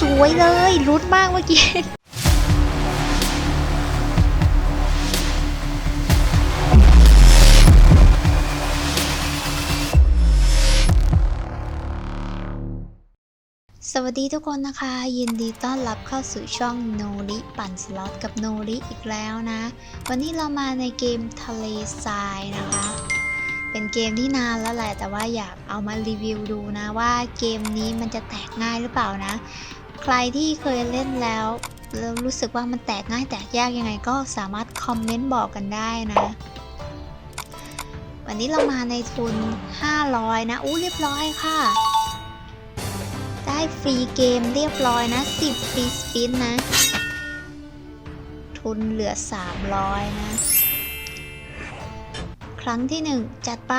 สวยเลยรุดมากเมื่อกี้สวัสดีทุกคนนะคะ ยินดีต้อนรับเข้าสู่ช่องโนริปั่นสล็อตกับโนริอีกแล้วนะ วันนี้เรามาในเกมทะเลทรายนะคะ เป็นเกมที่นานแล้วแหละแต่ว่าอยากเอามารีวิวดูนะว่าเกมนี้มันจะแตกง่ายหรือเปล่านะ ใครที่เคยเล่นแล้วแล้วรู้สึกว่ามันแตกง่ายแตกยากยังไงก็สามารถคอมเมนต์บอกกันได้นะ วันนี้เรามาในทุน 500 นะ อู้เรียบร้อยค่ะ ได้ฟรีเกมเรียบร้อยนะ 10 ฟรีสปินนะ ทุนเหลือ 300 นะ ครั้งที่ 1 จัดไป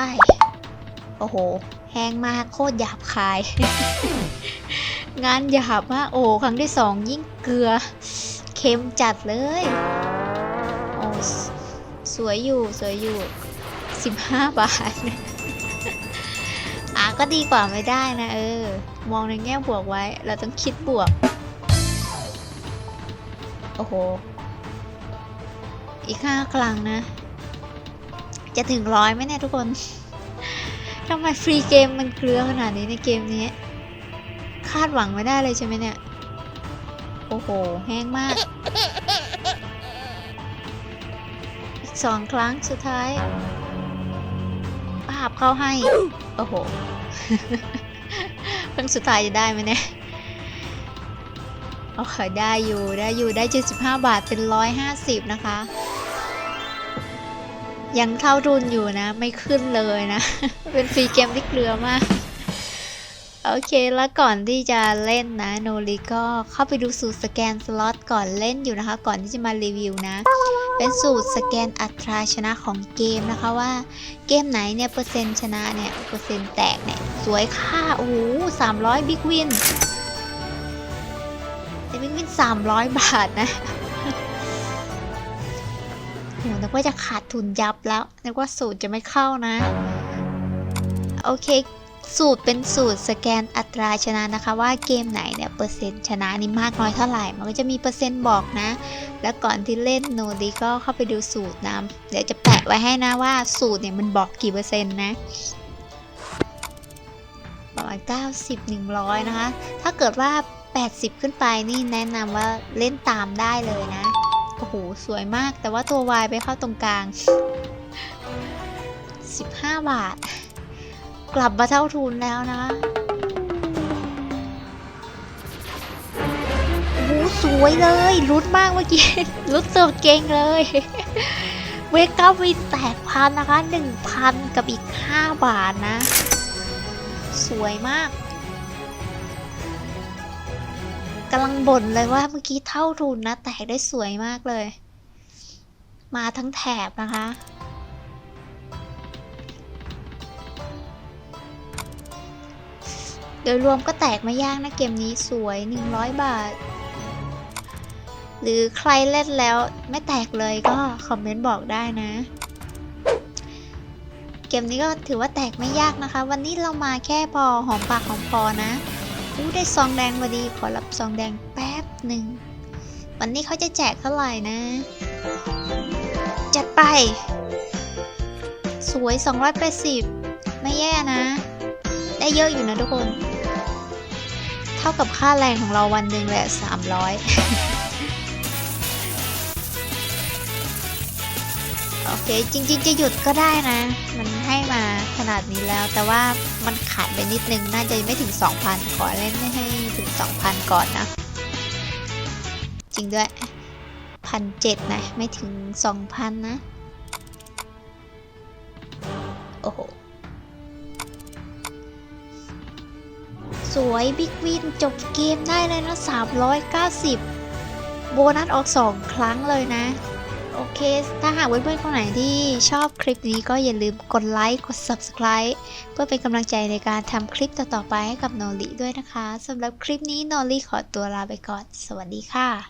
โอ้โห แห้งมากโคตรหยาบคาย งานหยาบมากโอ้ครั้งที่2ยิ่งเกลือ เค็มจัดเลย โอ้สสวยอยู่สวยอยู่ 15 บาท อะก็ดีกว่าไม่ได้นะ เออ มองในแง่บวกไว้ เราต้องคิดบวก โอ้โห อีกห้าครั้งนะ จะถึงร้อยไหมเนี่ยทุกคนทำไมฟรีเกมมันเกลือขนาดนี้ในเกมนี้ คาดหวังไม่ได้เลยใช่ไหมเนี่ย โอ้โห แห้งมาก อีกสองครั้งสุดท้ายปาบเข้าให้ โอ้โหครั้งสุดท้ายจะได้ไหมเนี่ยโอเคได้อยู่ได้อยู่ได้ 75 บาทเป็น 150 นะคะ ยังเท่าทุนอยู่นะ ไม่ขึ้นเลยนะ เป็นฟรีเกมที่เกลือมาก โอเคแล้วก่อนที่จะเล่นนะโนริก็เข้าไปดูสูตรสแกนสล็อตก่อนเล่นอยู่นะคะ ก่อนที่จะมารีวิวนะ เป็นสูตรสแกนอัตราชนะของเกมนะคะว่า เกมไหนเนี่ยเปอร์เซ็นต์ชนะเนี่ยเปอร์เซ็นต์แตกเนี่ยสวยค่ะโอ้โหสามร้อยบิ๊กวินแต่บิ๊กวินสามร้อยบาทนะโหนึกว่าจะขาดทุนยับแล้วนึกว่าสูตรจะไม่เข้านะ โอเค สูตรเป็นสูตรสแกนอัตราชนะนะคะว่าเกมไหนเนี่ยเปอร์เซ็นต์ชนะนี่มากน้อยเท่าไหร่ มันก็จะมีเปอร์เซ็นต์บอกนะ แล้วก่อนที่เล่นโนดีก็เข้าไปดูสูตรนะเดี๋ยวจะแปะไว้ให้นะว่าสูตรเนี่ยมันบอกกี่เปอร์เซ็นต์นะประมาณ90 100 นะคะ ถ้าเกิดว่า 80 ขึ้นไปนี่แนะนำว่าเล่นตามได้เลยนะ โอ้โห สวยมากแต่ว่าตัว Y ไปเข้าตรงกลาง 15 บาท กลับมาเท่าทุนแล้วนะโอ้สวยเลยรุดมากเมื่อกี้รุดสุดเก่งเลย เวก้าวินแตกพันนะคะหนึ่งพันกับอีกห้าบาทนะ สวยมากกำลังบ่นเลยว่าเมื่อกี้เท่าทุนนะ แตกได้สวยมากเลย มาทั้งแถบนะคะ โดยรวมก็แตกไม่ยากนะเกมนี้สวย 100 บาท หรือใครเล่นแล้วไม่แตกเลยก็คอมเมนต์บอกได้นะ เกมนี้ก็ถือว่าแตกไม่ยากนะคะ วันนี้เรามาแค่พอหอมปากหอมคอนะอู้ได้ซองแดงพอดีขอรับซองแดงแป๊บหนึ่ง วันนี้เขาจะแจกเท่าไหร่นะ จัดไป สวย 280 ไม่แย่นะ ได้เยอะอยู่นะทุกคน ท่ากับค่าแรงของเราวันหนึ่งเลยอะ300โอเค จริง ๆ จะหยุดก็ได้นะ มันให้มาขนาดนี้แล้ว แต่ว่ามันขาดไปนิดนึง น่าจะไม่ถึง 2,000 ขอเล่นให้ถึง 2,000 ก่อนนะ จริงด้วยพันเจ็ดนะ ไม่ถึง 2,000 นะ โอ้โห สวยบิ๊กวินจบเกมได้เลยนะ 390 โบนัสออก 2 ครั้งเลยนะ โอเค ถ้าหากเพื่อนๆคนไหนที่ชอบคลิปนี้ก็อย่าลืมกดไลค์กด Subscribe เพื่อเป็นกำลังใจในการทำคลิปต่อๆไปให้กับโนริด้วยนะคะสำหรับคลิปนี้โนริขอตัวลาไปก่อน สวัสดีค่ะ